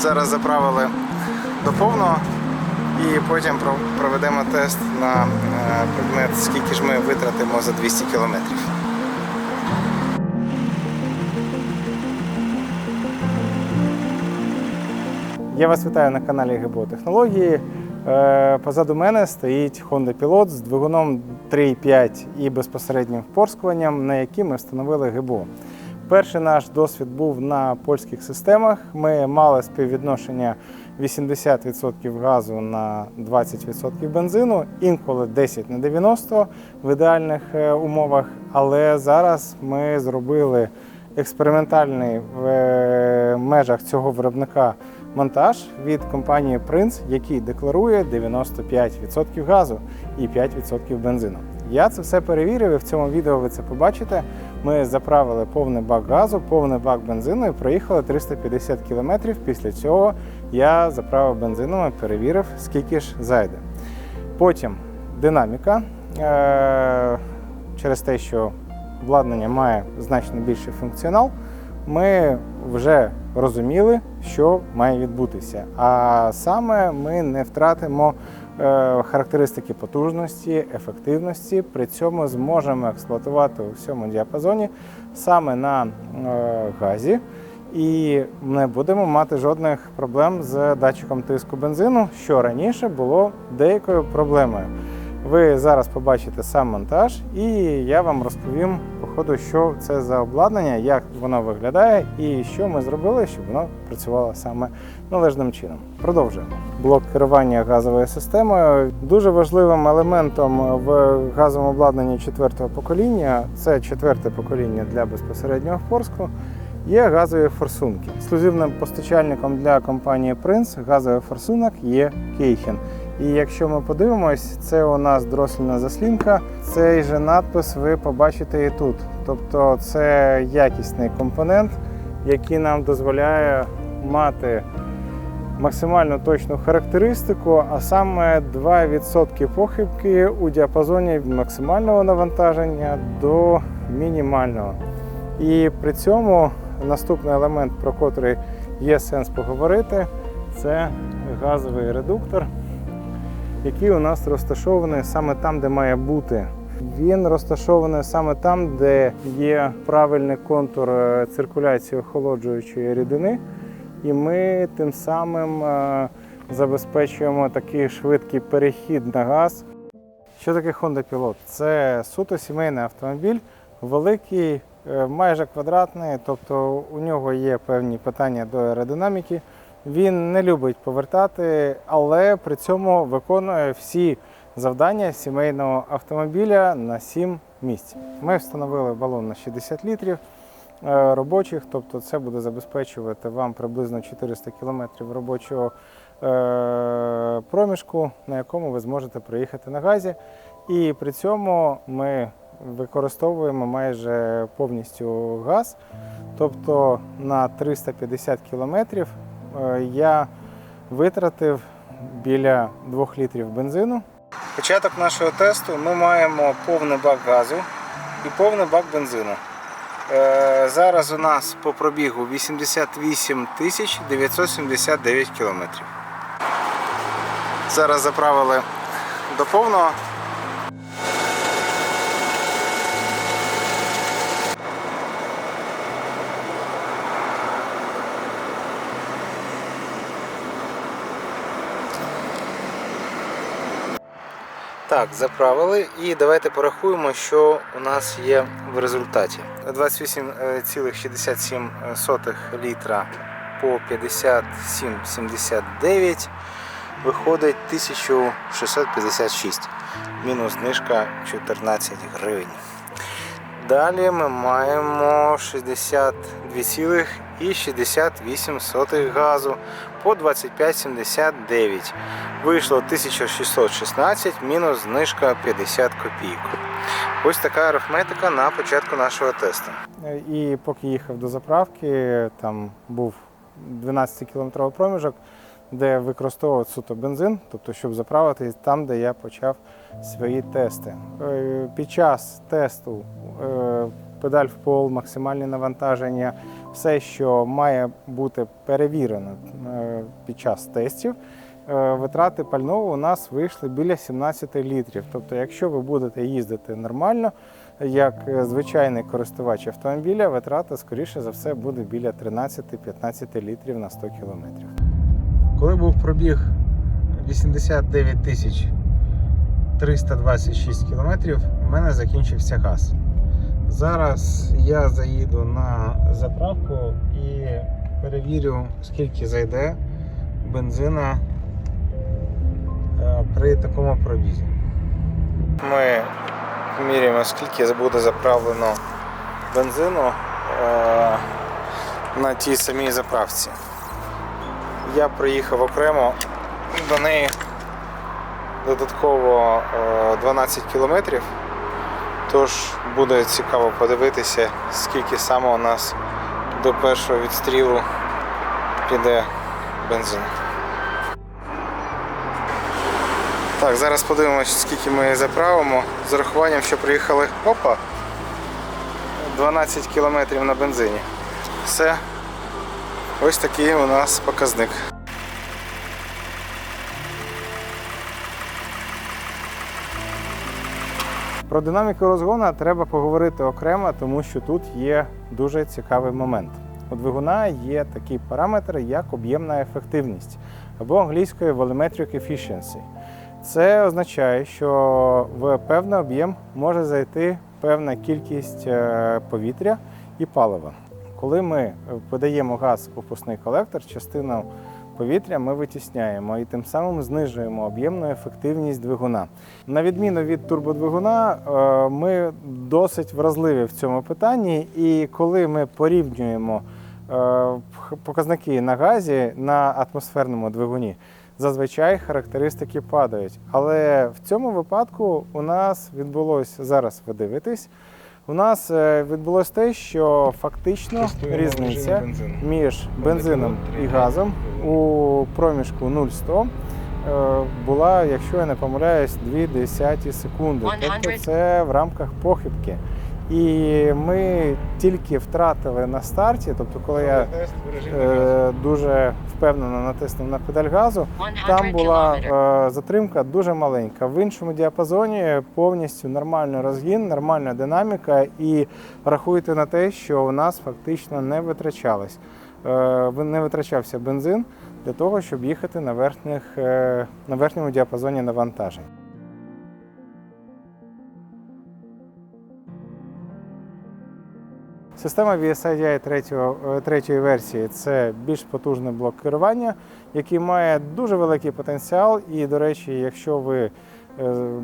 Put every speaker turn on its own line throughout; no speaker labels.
Зараз заправили до повного і потім проведемо тест на е, предмет, скільки ж ми витратимо за 200 кілометрів. Я вас вітаю на каналі ГБО Технології. Е, Позаду мене стоїть Honda Pilot з двигуном 3.5 і безпосереднім впорскуванням, на який ми встановили ГБО. Перший наш досвід був на польських системах. Ми мали співвідношення 80% газу на 20% бензину, інколи 10 на 90 в ідеальних е, умовах. Але зараз ми зробили експериментальний в е, межах цього виробника монтаж від компанії Prince, який декларує 95% газу і 5% бензину. Я це все перевірив і в цьому відео ви це побачите. Ми заправили повний бак газу, повний бак бензину і проїхали 350 км. Після цього я заправив бензином і перевірив, скільки ж зайде. Потім динаміка. Е- Через те, що обладнання має значно більший функціонал, ми вже розуміли, що має відбутися. А саме ми не втратимо характеристики потужності, ефективності, при цьому зможемо експлуатувати у всьому діапазоні саме на е, газі. І не будемо мати жодних проблем з датчиком тиску бензину, що раніше було деякою проблемою. Ви зараз побачите сам монтаж, і я вам розповім по ходу, що це за обладнання, як воно виглядає і що ми зробили, щоб воно працювало саме належним чином. Продовжуємо. Блок керування газовою системою. Дуже важливим елементом в газовому обладнанні четвертого покоління це четверте покоління для безпосереднього впорску. Є газові форсунки. Ексклюзивним постачальником для компанії Prince газовий форсунок є Кейхен. І якщо ми подивимось, це у нас дрослена заслінка. Цей же надпис ви побачите і тут. Тобто це якісний компонент, який нам дозволяє мати максимально точну характеристику, а саме 2% похибки у діапазоні від максимального навантаження до мінімального. І при цьому наступний елемент, про котрий є сенс поговорити, це газовий редуктор, який у нас розташований саме там, де має бути. Він розташований саме там, де є правильний контур е, циркуляції охолоджуючої рідини, і ми тим самим е, забезпечуємо такий швидкий перехід на газ. Що таке Honda Pilot? Це суто сімейний автомобіль, великий, е, майже квадратний, тобто у нього є певні питання до аеродинаміки. Він не любить повертати, але при цьому виконує всі завдання сімейного автомобіля на 7 місць. Ми встановили балон на 60 літрів е, робочих, тобто це буде забезпечувати вам приблизно 400 кілометрів робочого е, проміжку, на якому ви зможете проїхати на газі. І при цьому ми використовуємо майже повністю газ. Тобто на 350 кілометрів я витратив біля 2 літрів бензину. Початок нашого тесту ми маємо повний бак газу і повний бак бензину. Е, Зараз у нас по пробігу 88 тисяч 979 кілометрів. Зараз заправили до повного. Так, заправили і давайте порахуємо, що у нас є в результаті. 28,67 літра по 57,79 виходить 1656. Мінус знижка 14 гривень. Далі ми маємо 62,68 газу по 25,79. Вийшло 1616 мінус знижка 50 копійок. Ось така арифметика на початку нашого тесту. І поки їхав до заправки, там був 12-кілометровий проміжок, де використовував суто бензин, тобто щоб заправити там, де я почав свої тести. Е, Під час тесту е, педаль в пол, максимальні навантаження, все, що має бути перевірено е, під час тестів. Витрати пального у нас вийшли біля 17 літрів. Тобто, якщо ви будете їздити нормально, як звичайний користувач автомобіля, витрата, скоріше за все, буде біля 13-15 літрів на 100 кілометрів. Коли був пробіг 89 тисяч 326 кілометрів, у мене закінчився газ. Зараз я заїду на заправку і перевірю, скільки зайде бензина е, при такому пробізі. Ми міряємо, скільки буде заправлено бензину е, на тій самій заправці. Я приїхав окремо до неї додатково е, 12 кілометрів. Тож буде цікаво подивитися, скільки саме у нас до першого відстрілу піде бензин. Так, зараз подивимося, скільки ми заправимо. З урахуванням, що приїхали опа, 12 кілометрів на бензині. Все. Ось такий у нас показник. Про динаміку розгону треба поговорити окремо, тому що тут є дуже цікавий момент. У двигуна є такий параметр, як об'ємна ефективність або англійською volumetric efficiency. Це означає, що в певний об'єм може зайти певна кількість е, повітря і палива. Коли ми подаємо газ у пусний колектор, частину повітря ми витісняємо і тим самим знижуємо об'ємну ефективність двигуна. На відміну від турбодвигуна, е, ми досить вразливі в цьому питанні, і коли ми порівнюємо е, показники на газі на атмосферному двигуні, зазвичай характеристики падають. Але в цьому випадку у нас відбулося зараз ви дивитесь. У нас е, відбулося те, що фактично різниця між бензином і газом у проміжку 0-100 е, була, якщо я не помиляюсь, 2 десяті секунди. Тобто це в рамках похибки. І ми тільки втратили на старті, тобто коли я е, дуже впевнено натиснув на педаль газу, там була е, затримка дуже маленька. В іншому діапазоні повністю нормальний розгін, нормальна динаміка, і рахуйте на те, що у нас фактично не витрачалось. е, Не витрачався бензин для того, щоб їхати на, верхніх, е, на верхньому діапазоні навантажень. Система VSIDI третього, е, третьої версії це більш потужний блок керування, який має дуже великий потенціал. І, до речі, якщо ви е,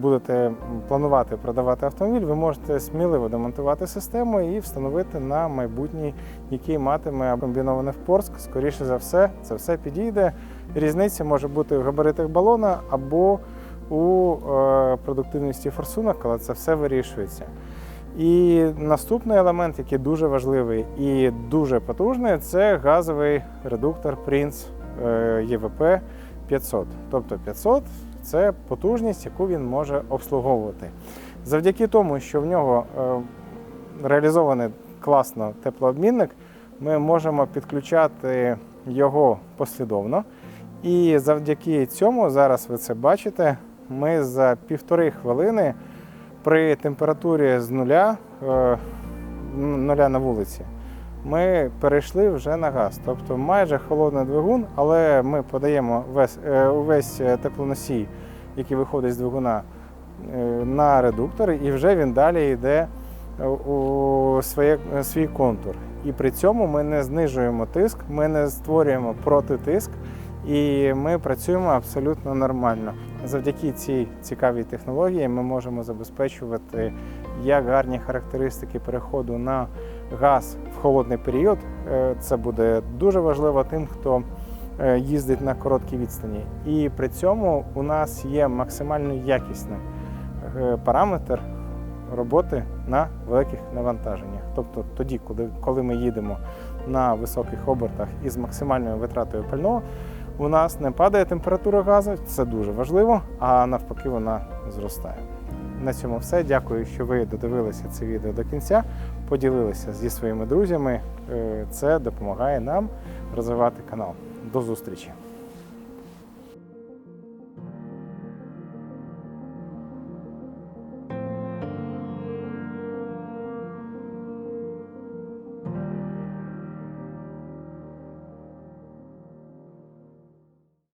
будете планувати продавати автомобіль, ви можете сміливо демонтувати систему і встановити на майбутній, який матиме комбінований впорск. Скоріше за все, це все підійде. Різниця може бути в габаритах балона або у е, продуктивності форсунок, коли це все вирішується. І наступний елемент, який дуже важливий і дуже потужний, це газовий редуктор Prince е, ЄВП 500. Тобто 500 це потужність, яку він може обслуговувати. Завдяки тому, що в нього е, реалізований класно теплообмінник, ми можемо підключати його послідовно. І завдяки цьому, зараз ви це бачите, ми за півтори хвилини при температурі з нуля, е, нуля на вулиці, ми перейшли вже на газ. Тобто майже холодний двигун, але ми подаємо весь, е, увесь теплоносій, який виходить з двигуна е, на редуктор, і вже він далі йде е, у своє, свій контур. І при цьому ми не знижуємо тиск, ми не створюємо протитиск. І ми працюємо абсолютно нормально. Завдяки цій цікавій технології ми можемо забезпечувати як гарні характеристики переходу на газ в холодний період. Е, Це буде дуже важливо тим, хто е, їздить на короткій відстані. І при цьому у нас є максимально якісний е, параметр роботи на великих навантаженнях. Тобто тоді, коли, ми їдемо на високих обертах із максимальною витратою пального, у нас не падає температура газу, це дуже важливо, а навпаки, вона зростає. на цьому все. Дякую, що ви додивилися це відео до кінця, поділилися зі своїми друзями. Е, Це допомагає нам розвивати канал. До зустрічі!